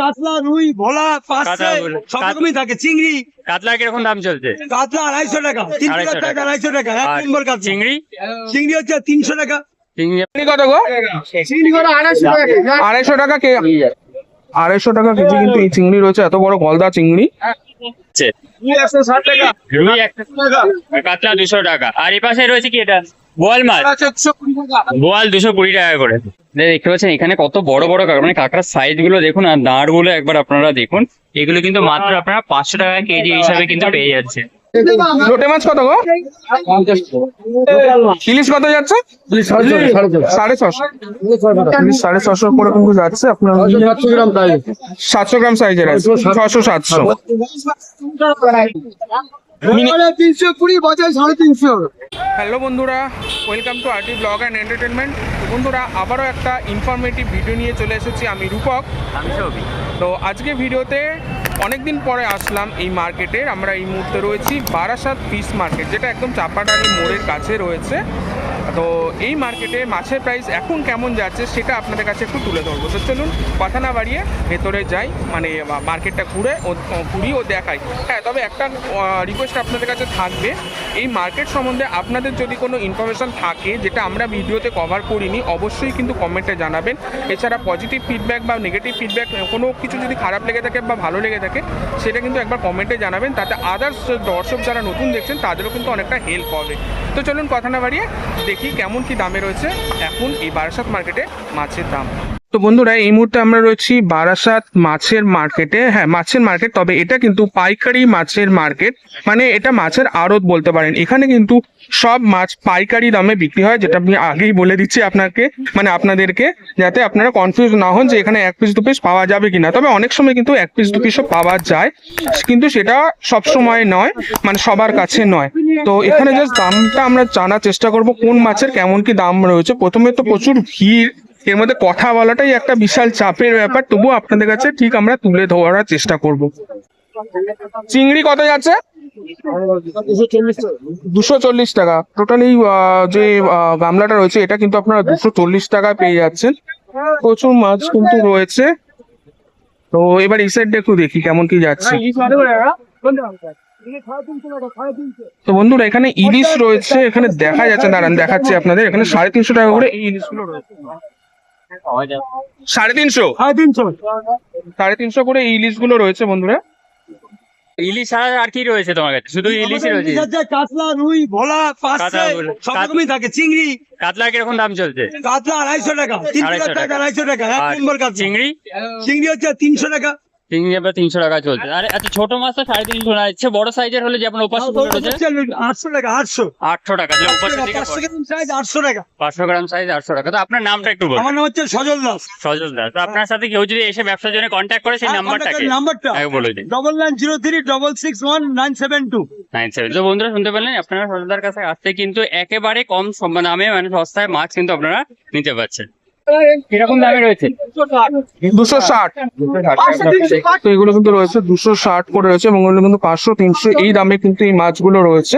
কাতলা রুই ভোলা পাঁচশো কাতলা, সব রকমই থাকে। চিংড়ি। কাতলা কীরকম দাম চলছে? কাতলা আড়াইশো টাকা তিনশো আড়াইশো টাকা টাকা। আড়াইশো টাকা এক নম্বর কাতলা। চিংড়ি? চিংড়ি হচ্ছে তিনশো টাকা। চিংড়ি চিংড়ি কত গো? আড়াইশো টাকা কে আড়াইশো টাকা কেজি। কিন্তু এই চিংড়ি রয়েছে এত বড় গলদা চিংড়ি। একশো ষাট টাকা। রুই একটা আর কাতলা দুশো টাকা। আর এই পাশে রয়েছে কি এটা? বোয়াল মাছ। একশো কুড়ি টাকা। বোয়াল দুশো কুড়ি টাকা করে। এই দেখতে পাচ্ছেন এখানে কত বড় বড় কাঁকড়া। মানে কাঁকড়ার সাইজগুলো দেখুন আর দাঁড়গুলো একবার আপনারা দেখুন। এগুলো কিন্তু মাত্র আপনারা পাঁচশো টাকা কেজি হিসাবে কিন্তু পেয়ে যাচ্ছে। লোটে মাছ কত গো? ইলিশ কত যাচ্ছে? সাড়ে ছশো। সাড়ে ছশো করে যাচ্ছে আপনার। সাতশো গ্রাম সাইজের আছে। ছশো সাতশো। তিনশো কুড়ি বছর সাড়ে তিনশো। হ্যালো বন্ধুরা welcome to Arti blog and entertainment বন্ধুরা আবারও একটা ইনফরমেটিভ ভিডিও নিয়ে চলে এসেছি আমি রূপক। তো আজকে ভিডিওতে অনেকদিন পরে আসলাম এই মার্কেটের আমরা এই মুহূর্তে রয়েছি বারাসাত ফিস মার্কেট যেটা একদম চাপাডালি মোড়ের কাছে রয়েছে। তো এই মার্কেটে মাছের প্রাইস এখন কেমন যাচ্ছে সেটা আপনাদের কাছে একটু তুলে ধরবো। তো চলুন, কথা না বাড়িয়ে ভেতরে যাই মানে মার্কেটটা ঘুরে ও ঘুরি ও দেখাই। হ্যাঁ তবে একটা রিকোয়েস্ট আপনাদের কাছে থাকবে, এই মার্কেট সম্বন্ধে আপনাদের যদি কোনো ইনফরমেশন থাকে যেটা আমরা ভিডিওতে কভার করিনি, অবশ্যই কিন্তু কমেন্টে জানাবেন। এছাড়া পজিটিভ ফিডব্যাক বা নেগেটিভ ফিডব্যাক কোনো কিছু যদি খারাপ লেগে থাকে বা ভালো লেগে থাকে, সেটা কিন্তু একবার কমেন্টে জানাবেন। তাতে আদার্স দর্শক যারা নতুন দেখছেন, তাদেরও কিন্তু অনেকটা হেল্প হবে। তো চলুন কথা না বাড়িয়ে দেখি কেমন কি দামে রয়েছে। এখন এই বারাসাত মার্কেটে মাছের দাম। তো বন্ধুরা, এই মুহূর্তে আমরা রয়েছি বারাসাত মাছের মার্কেটে। হ্যাঁ মাছের মার্কেট, তবে এটা কিন্তু পাইকারি মাছের মার্কেট। মানে এটা মাছের আড়ত বলতে পারেন। এখানে কিন্তু সব মাছ পাইকারি দামে বিক্রি হয়, যেটা আমি আগেই বলে দিচ্ছি আপনাকে মানে আপনাদেরকে, যাতে আপনারা কনফিউজ না হন যে এখানে এক পিস দু পিস পাওয়া যাবে কিনা। তবে অনেক সময় কিন্তু এক পিস দু পিসও পাওয়া যায়, কিন্তু সেটা সব সময় নয় মানে সবার কাছে নয়। তো এখানে জাস্ট দামটা আমরা জানার চেষ্টা করব, কোন মাছের কেমন কি দাম রয়েছে। প্রথমে তো প্রচুর ভিড় এর মধ্যে কথা বলাটাই একটা বিশাল চাপের ব্যাপার, তবুও আপনাদের কাছে ঠিক আমরা তুলে ধরার চেষ্টা করব। চিংড়ি কত যাচ্ছে? দুশো চল্লিশ টাকা। টোটাল এই যে গামলাটা রয়েছে, এটা কিন্তু আপনারা দুশো চল্লিশ টাকায় পেয়ে যাচ্ছেন। প্রচুর মাছ কিন্তু রয়েছে। তো এবার এই সাইডটা একটু দেখি কেমন কি যাচ্ছে। তো বন্ধুরা, এখানে ইলিশ রয়েছে, এখানে দেখা যাচ্ছে, দাঁড়ান দেখাচ্ছি আপনাদের, এখানে সাড়ে তিনশো টাকা করে এই ইলিশগুলো রয়েছে। সাড়ে তিনশো? সাড়ে তিনশো। সাড়ে তিনশো করে ইলিশ ইলিশগুলো রয়েছে বন্ধুরা। ইলিশ ছাড়া আর কি রয়েছে তোমার কাছে? শুধু ইলিশই রয়েছে। কাতলা রুই ভোলা পাঁচশো সব রকমই থাকে চিংড়ি। কাতলা কীরকম দাম চলছে? কাতলা আড়াইশো টাকা তিন টাকা টাকা। আড়াইশো টাকা এক নম্বর কাতলা। চিংড়ি? চিংড়ি হচ্ছে তিনশো টাকা। তিনশো টাকা চলছে। আর আচ্ছা ছোট সাড়ে তিনশো না ইচ্ছে বড় সাইজের হলে যেমন ওপাশ রয়েছে আটশো টাকা আটশো। আটশো টাকা পাঁচশো গ্রাম আটশো টাকা। পাঁচশো গ্রাম সাইজ আটশো টাকা। তো আপনার নামটা একটু বলুন। আমার নাম হচ্ছে সজল দাস। সজল দাস। তো আপনার সাথে কেউ যদি এসে ব্যবসার জন্য কন্ট্যাক্ট করে সেই নাম্বারটাকে নাম্বারটা। বলে দিন double nine zero three double six one nine seven two nine seven তো বন্ধুরা শুনতে পেলেন? আপনারা সজলদার কাছে আসতে কিন্তু একেবারে কম দামে মানে সস্তায় মাছ কিন্তু আপনারা নিতে পারছেন। কীরকম দামে রয়েছে। দুশো ষাট। তো এগুলো কিন্তু রয়েছে দুশো ষাট করে রয়েছে এবং এগুলো কিন্তু পাঁচশো তিনশো। এই দামে কিন্তু এই মাছগুলো রয়েছে।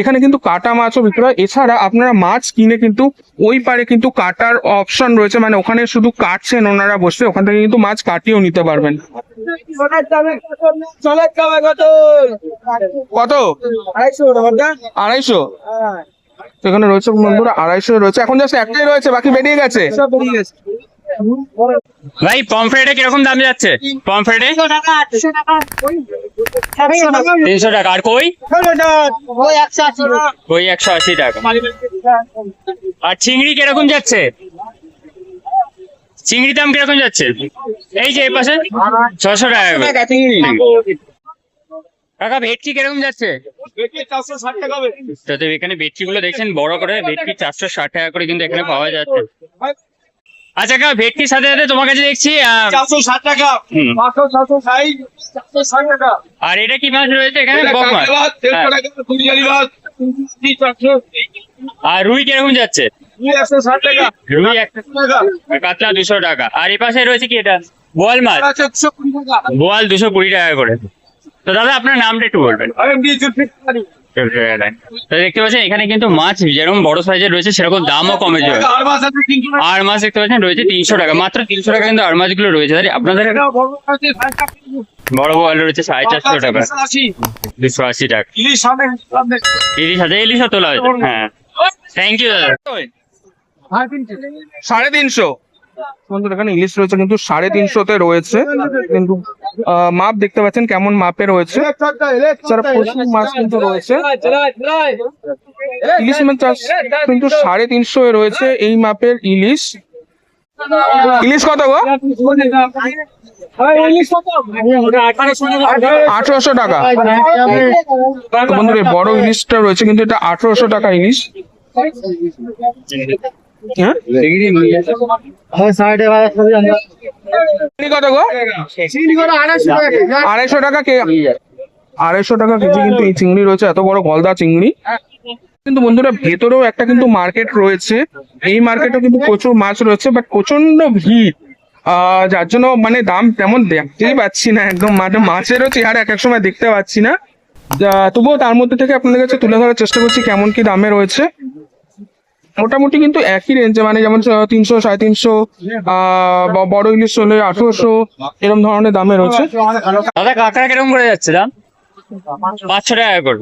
এখানে কিন্তু কাটা মাছও বিক্রি হয় এছাড়া আপনারা মাছ কিনে কিন্তু ওই পারে কিন্তু কাটার অপশন রয়েছে। মানে ওখানে শুধু কাটছেন ওনারা বসে ওখান থেকে কিন্তু মাছ কাটিয়েও নিতে পারবেন। কত? আড়াইশো তো এখানে রয়েছে বন্ধুরা আড়াইশো রয়েছে। এখন জাস্ট একটাই রয়েছে বাকি বেরিয়ে গেছে। ভাই পমফ্রেটে কীরকম দাম যাচ্ছে? পমফ্রেটে তিনশো টাকা। আর কই? কই একশো আশি টাকা। আর চিংড়ি কীরকম যাচ্ছে? চিংড়ি দাম কীরকম যাচ্ছে? এই যে এই পাশে ছশো টাকা। কাকা ভেটকি কীরকম যাচ্ছে? তো এখানে ভেটকি গুলো দেখছেন বড় করে ভেটকি চারশো ষাট টাকা করে কিন্তু এখানে পাওয়া যাচ্ছে। আচ্ছা কাকা ভেটকির সাথে সাথে তোমার কাছে দেখছি চারশো ষাট টাকা। আর এটা কি মাছ রয়েছে এখানে? বক মাছ। হ্যাঁ। আর রুই কীরকম যাচ্ছে? রুই কাতলা দুশো টাকা। আর এই পাশে রয়েছে কি এটা? বোয়াল মাছ। বোয়াল দুশো কুড়ি টাকা করে। তো দাদা আপনার নামটা একটু বলবেন। দেখতে পাচ্ছেন এখানে কিন্তু মাছ যেরকম বড় সাইজের রয়েছে সেরকম দামও কমে যাবে। আর মাছ দেখতে পাচ্ছেন রয়েছে তিনশো টাকা। মাত্র তিনশো টাকা কিন্তু আর মাছগুলো রয়েছে। আপনাদের বড়। বড় রয়েছে সাড়ে চারশো টাকা। দুশো আশি। টাকা। ইলিশ আছে ইলিশও তোলা হয়েছে। হ্যাঁ। থ্যাংক ইউ দাদা। সাড়ে তিনশো। বন্ধুরা এখানে ইলিশ রয়েছে কিন্তু সাড়ে তিনশোতে রয়েছে। কিন্তু মাপ দেখতে পাচ্ছেন কেমন মাপে রয়েছে। প্রচুর মাছ কিন্তু রয়েছে ইলিশ মাছ চাষ কিন্তু সাড়ে তিনশো রয়েছে এই মাপের ইলিশ। ইলিশ কত গো? আঠারোশো টাকা। বন্ধুরা বড় ইলিশটা রয়েছে কিন্তু এটা আঠারোশো টাকা ইলিশ। আড়াইশো টাকা কে আড়াইশো টাকা কেজি কিন্তু এই চিংড়ি রয়েছে এত বড় গলদা চিংড়ি। কিন্তু বন্ধুরা ভেতরেও একটা কিন্তু মার্কেট রয়েছে। এই মার্কেটেও কিন্তু প্রচুর মাছ রয়েছে বাট প্রচণ্ড ভিড়। আহ, যার জন্য মানে দাম তেমন দেখতেই পাচ্ছি না একদম। মানে মাছেরও চেহারা এক এক সময় দেখতে পাচ্ছি না। তবুও তার মধ্যে থেকে আপনাদের কাছে তুলে ধরার চেষ্টা করছি কেমন কি দামে রয়েছে। মোটামুটি কিন্তু একই রেঞ্জে মানে যেমন তিনশো, সাড়ে তিনশো, আহ বড় ইলিশ হলে আঠারোশো এরকম ধরনের দামে রয়েছে। দাদা, কাঁকড়া কীরকম করে যাচ্ছে দাম? পাঁচশো টাকা করে।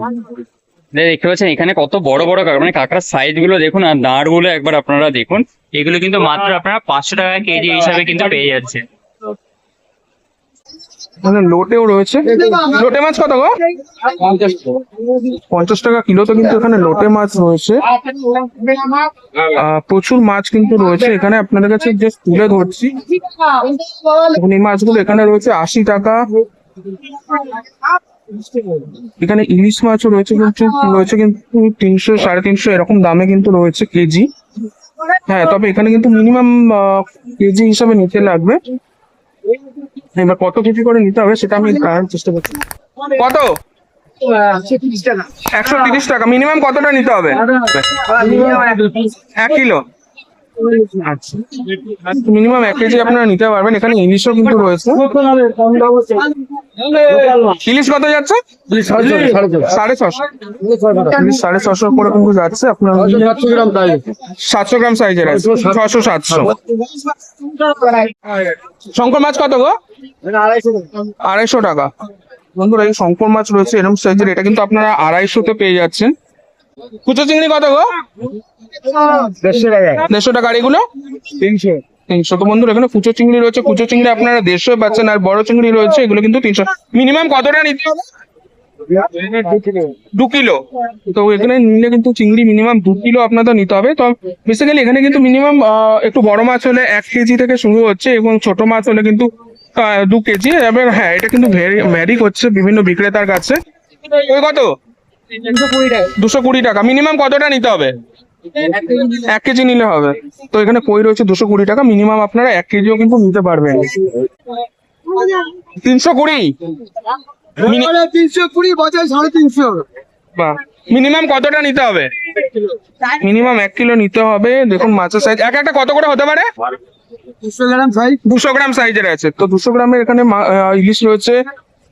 দেখতে পাচ্ছেন, এখানে কত বড় বড় কাঁকড়া। মানে কাঁকড়ার সাইজগুলো দেখুন আর দাঁড়গুলো একবার আপনারা দেখুন। এগুলো কিন্তু মাত্র আপনারা পাঁচশো টাকা কেজি হিসাবে কিন্তু পেয়ে যাচ্ছে লোটেও রয়েছে। লোটে মাছ কত গো? পঞ্চাশ টাকা কিলোতে কিন্তু এখানে লোটে মাছ রয়েছে। প্রচুর মাছ কিন্তু রয়েছে। এখানে আপনাদের কাছে যে তুলে ধরছি। এই মাছগুলো এখানে রয়েছে আশি টাকা। এখানে ইলিশ মাছও রয়েছে কিন্তু রয়েছে কিন্তু তিনশো সাড়ে তিনশো এরকম দামে কিন্তু রয়েছে কেজি। হ্যাঁ তবে এখানে কিন্তু মিনিমাম কেজি হিসাবে নিতে লাগবে। এবার কত কেজি করে নিতে হবে সেটা আমি জানার চেষ্টা করছি। কত? একশো তিরিশ টাকা। মিনিমাম কতটা নিতে হবে? এক কিলো। আচ্ছা। মিনিমাম এক কেজি আপনারা নিতে পারবেন। এখানে ইলিশও কিন্তু রয়েছে। ইলিশ কত যাচ্ছে? সাড়ে ছশো সাড়ে ছশো করে কিন্তু যাচ্ছে আপনার। সাতশো গ্রাম সাইজের আছে। ছশো সাতশো। শঙ্কর মাছ কত গো? আড়াইশো টাকা। বন্ধুরা এই শঙ্কর মাছ রয়েছে এরকম সাইজের। এটা কিন্তু আপনারা আড়াইশো আড়াইশোতে পেয়ে যাচ্ছেন। কুচো চিংড়ি কত গো? দেড়শো টাকা আর এগুলো? তিনশো। তিনশো তো বন্ধুরা এখানে কুচো চিংড়ি রয়েছে কুচো চিংড়ি আপনারা দেড়শো পাচ্ছেন আর বড় চিংড়ি রয়েছে এগুলো কিন্তু তিনশো। মিনিমাম কতটা নিতে হবে? দু কিলো। তো এখানে নিলে কিন্তু চিংড়ি মিনিমাম দু কিলো আপনাদের নিতে হবে। তো বেসিক্যালি এখানে কিন্তু মিনিমাম একটু বড় মাছ হলে এক কেজি থেকে শুরু হচ্ছে এবং ছোট মাছ হলে কিন্তু দু কেজি। এবার হ্যাঁ এটা কিন্তু ভ্যারি করছে বিভিন্ন বিক্রেতার কাছে। ওই কত? দুশো কুড়ি টাকা। মিনিমাম কতটা নিতে হবে? এক কেজি নিলে হবে। তো এখানে কই রয়েছে দুশো কুড়ি টাকা। মিনিমাম আপনারা এক কেজিও কিন্তু নিতে পারবেন। তিনশো কুড়ি? তিনশো কুড়ি বছর সাড়ে তিনশো। বাহ। মিনিমাম কতটা নিতে হবে? মিনিমাম এক কিলো নিতে হবে। দেখুন মাছের সাইজ এক একটা কত করে হতে পারে? দুশো গ্রাম সাইজের আছে। তো দুশো গ্রামের এখানে মা- ইলিশ রয়েছে।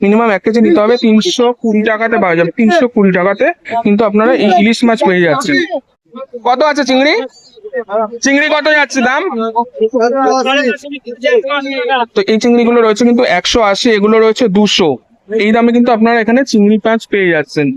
মিনিমাম এক কেজি নিতে হবে। তিনশো কুড়ি টাকাতে পাওয়া যাবে। তিনশো কুড়ি টাকাতে কিন্তু আপনারা ইলিশ মাছ পেয়ে যাচ্ছেন। কত আছে চিংড়ি? চিংড়ি কত যাচ্ছে দাম? তো এই চিংড়িগুলো রয়েছে কিন্তু একশো আশি, এগুলো রয়েছে দুশো। এই দামে কিন্তু আপনারা এখানে চিংড়ি মাছ পেয়ে যাচ্ছেন।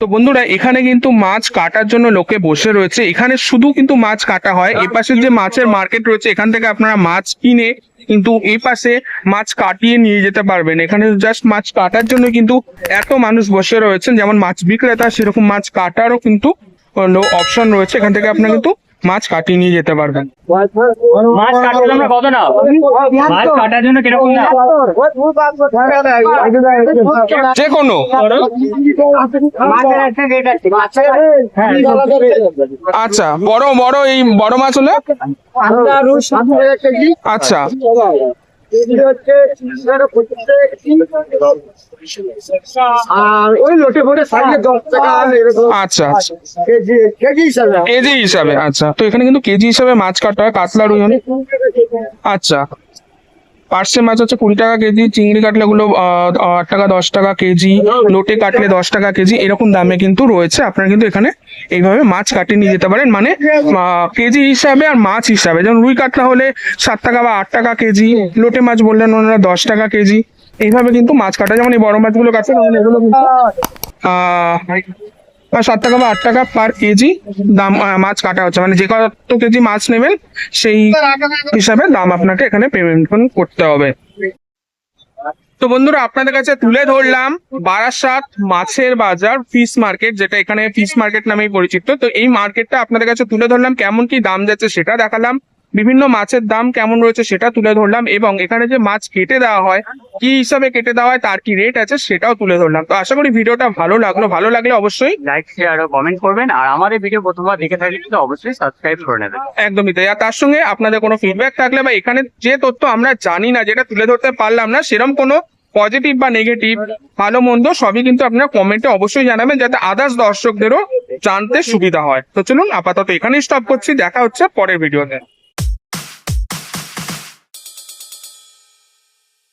তো বন্ধুরা, এখানে কিন্তু মাছ কাটার জন্য লোকে বসে রয়েছে। এখানে শুধু কিন্তু মাছ কাটা হয়। এ পাশে যে মাছের মার্কেট রয়েছে, এখান থেকে আপনারা মাছ কিনে কিন্তু এই পাশে মাছ কাটিয়ে নিয়ে যেতে পারবেন। এখানে জাস্ট মাছ কাটার জন্য কিন্তু এত মানুষ বসে রয়েছেন। যেমন মাছ বিক্রেতা, সেরকম মাছ কাটারও কিন্তু অপশন রয়েছে এখান থেকে আপনারা কিন্তু মাছ কাটিয়ে নিয়ে যেতে পারবেন। মাছ কাটার জন্য কত না? মাছ কাটার জন্য কীরকম না? যে কোনো। আচ্ছা বড় বড় এই বড় মাছ হলে? আচ্ছা। আর ওই লোটে ফোটে সাইজে দশ টাকা আচ্ছা আচ্ছা। কেজি হিসাবে। কেজি হিসাবে আচ্ছা। তো এখানে কিন্তু কেজি হিসাবে মাছ কাটা হয় কাতলা রুই আচ্ছা। পার্শে মাছ হচ্ছে কুড়ি টাকা কেজি চিংড়ি কাটলে গুলো আট টাকা দশ টাকা কেজি লোটে কাটলে দশ টাকা কেজি এরকম দামে কিন্তু রয়েছে। আপনারা কিন্তু এখানে এইভাবে মাছ কাটিয়ে নিয়ে যেতে পারেন। মানে কেজি হিসাবে আর মাছ হিসাবে। যেমন রুই কাটলা হলে সাত টাকা বা আট টাকা কেজি লোটে মাছ বললেন ওনারা দশ টাকা কেজি। এইভাবে কিন্তু মাছ কাটা। যেমন এই বড় মাছগুলো কাটছে এগুলো কিন্তু আহ, সাত টাকা বা আট টাকা পার কেজি দাম মাছ কাটা হচ্ছে। মানে যে কত কেজি মাছ নেবেন, সেই হিসাবে দাম আপনাকে এখানে পেমেন্ট করতে হবে। তো বন্ধুরা, আপনাদের কাছে তুলে ধরলাম বারাসাত মাছের বাজার ফিশ মার্কেট যেটা এখানে ফিশ মার্কেট নামেই পরিচিত। তো এই মার্কেটটা আপনাদের কাছে তুলে ধরলাম, কেমন কি দাম যাচ্ছে সেটা দেখালাম। বিভিন্ন মাছের দাম কেমন রয়েছে সেটা তুলে ধরলাম এবং এখানে যে মাছ কেটে দেওয়া হয় কি হিসাবে কেটে দেওয়া হয় তার কি রেট আছে সেটাও তুলে ধরলাম। তো আশা করি ভিডিওটা ভালো লাগল। ভালো লাগলে অবশ্যই লাইক শেয়ার ও কমেন্ট করবেন। আর আমাদের ভিডিও প্রথমবার দেখে থাকলে কিন্তু অবশ্যই সাবস্ক্রাইব করে নেবেন। একদমই তাই। আর তার সঙ্গে আপনাদের কোনো ফিডব্যাক থাকলে বা এখানে যে তথ্য আমরা জানি না যেটা তুলে ধরতে পারলাম না সেরকম কোনো পজিটিভ বা নেগেটিভ ভালো মন্দ সবই কিন্তু আপনারা কমেন্টে অবশ্যই জানাবেন যাতে আদার্স দর্শকদেরও জানতে সুবিধা হয়। তো চলুন আপাতত এখানেই স্টপ করছি। দেখা হচ্ছে পরের ভিডিওতে